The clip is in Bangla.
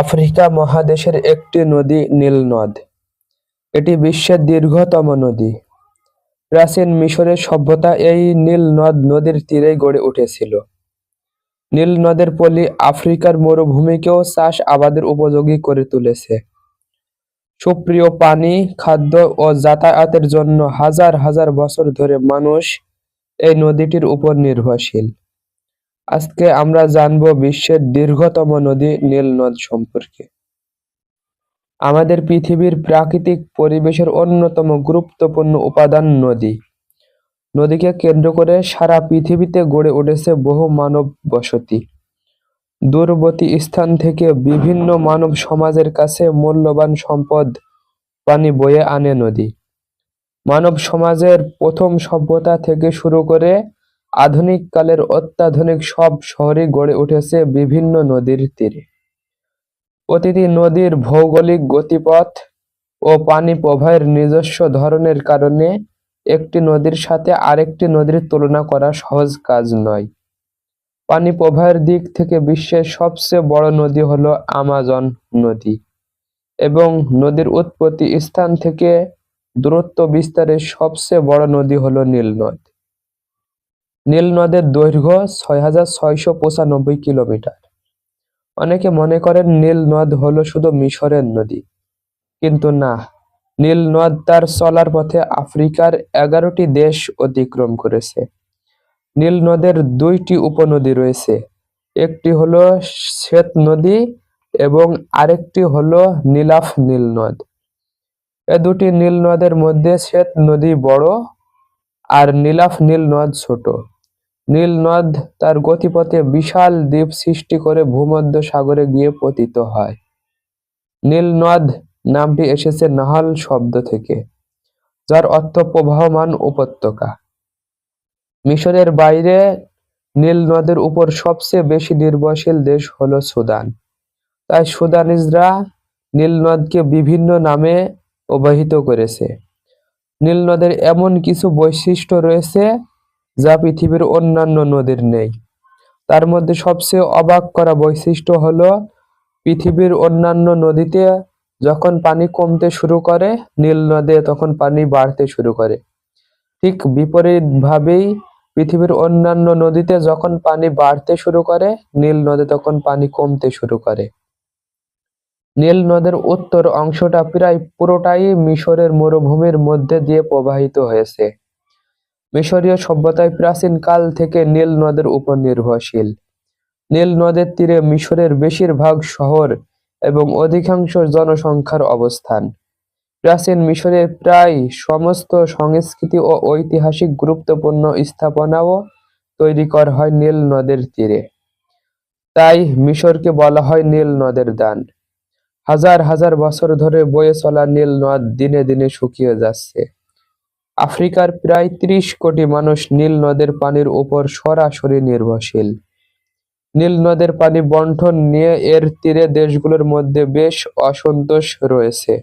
আফ্রিকা মহাদেশের একটি নদী নীল নদ এটি বিশ্বের দীর্ঘতম নদী। প্রাচীন মিশরের সভ্যতা এই নীল নদ নদীর তীরে গড়ে উঠেছিল। নীল নদের পলি আফ্রিকার মরুভূমিকেও চাষ আবাদের উপযোগী করে তুলেছে। সুপ্রিয় পানি, খাদ্য ও যাতায়াতের জন্য হাজার হাজার বছর ধরে মানুষ এই নদীটির উপর নির্ভরশীল। আজকে আমরা জানব বিশ্বের দীর্ঘতম নদী নীল নদ সম্পর্কে। আমাদের পৃথিবীর প্রাকৃতিক পরিবেশের অন্যতম গুরুত্বপূর্ণ উপাদান নদী। নদীকে কেন্দ্র করে সারা পৃথিবীতে গড়ে উঠেছে বহু মানব বসতি দূরবর্তী স্থান থেকে বিভিন্ন মানব সমাজের কাছে মূল্যবান সম্পদ, পানি বয়ে আনে নদী। মানব সমাজের প্রথম সভ্যতা থেকে শুরু করে আধুনিক কালের অত্যাধুনিক সব শহরই গড়ে উঠেছে বিভিন্ন নদীর তীরে। প্রতিটি নদীর ভৌগোলিক গতিপথ ও পানি প্রবাহের নিজস্ব ধরনের কারণে একটি নদীর সাথে আরেকটি নদীর তুলনা করা সহজ কাজ নয়। পানি প্রবাহের দিক থেকে বিশ্বের সবচেয়ে বড় নদী হলো আমাজন নদী এবং নদীর উৎপত্তি স্থান থেকে দূরত্ব বিস্তারের সবচেয়ে বড় নদী হলো নীল নদ নীল নদের দৈর্ঘ্য ছয় হাজার ছয়শো পঁচানব্বই কিলোমিটার। অনেকে মনে করেন নীল নদ হলো শুধু মিশরের নদী। কিন্তু না নীল নদ তার চলার পথে আফ্রিকার এগারোটি দেশ অতিক্রম করেছে। নীল নদের দুইটি উপনদী রয়েছে, একটি হলো শ্বেত নদী এবং আরেকটি হলো নীলাফ নীল নদ এ দুটি নীল নদের মধ্যে শ্বেত নদী বড় আর নীলাফ নীল নদ ছোট। নীল নদ তার গতিপথে বিশাল দ্বীপ সৃষ্টি করে ভূমধ্য সাগরে গিয়ে পতিত হয়। নীল নদ নামটি এসেছে নাহাল শব্দ থেকে, যার অর্থ প্রবাহমান উপত্যকা। মিশরের বাইরে নীল নদের উপর সবচেয়ে বেশি নির্ভরশীল দেশ হলো সুদান। তাই সুদানিজরা নীল নদকে বিভিন্ন নামে অবহিত করেছে। নীল নদের এমন কিছু বৈশিষ্ট্য রয়েছে যা পৃথিবীর অন্যান্য নদীর নেই। তার মধ্যে সবচেয়ে অবাক করা বৈশিষ্ট্য হলো, পৃথিবীর অন্যান্য নদীতে যখন পানি কমতে শুরু করে, নীল নদে তখন পানি বাড়তে শুরু করে। ঠিক বিপরীতভাবেই পৃথিবীর অন্যান্য নদীতে যখন পানি বাড়তে শুরু করে, নীল নদে তখন পানি কমতে শুরু করে। নীল নদের উত্তর অংশটা প্রায় পুরোটাই মিশরের মরুভূমির মধ্যে দিয়ে প্রবাহিত হয়েছে। মিশরীয় সভ্যতায় প্রাচীন কাল থেকে নীল নদের উপর নির্ভরশীল। নীল নদের তীরে মিশরের বেশিরভাগ শহর এবং অধিকাংশ জনসংখ্যার অবস্থান। প্রাচীন মিশরের প্রায় সমস্ত সংস্কৃতি ও ঐতিহাসিক গুরুত্বপূর্ণ স্থাপনাও তৈরি করা হয় নীল নদের তীরে। তাই মিশরকে বলা হয় নীল নদের দান। হাজার হাজার বছর ধরে বয়ে চলা নীল নদ দিনে দিনে শুকিয়ে যাচ্ছে। আফ্রিকার প্রায় ত্রিশ কোটি মানুষ নীল নদের পানির উপর সরাসরি নির্ভরশীল। নীল নদের পানি বন্টন নিয়ে এর তীরে দেশগুলোর মধ্যে বেশ অসন্তোষ রয়েছে।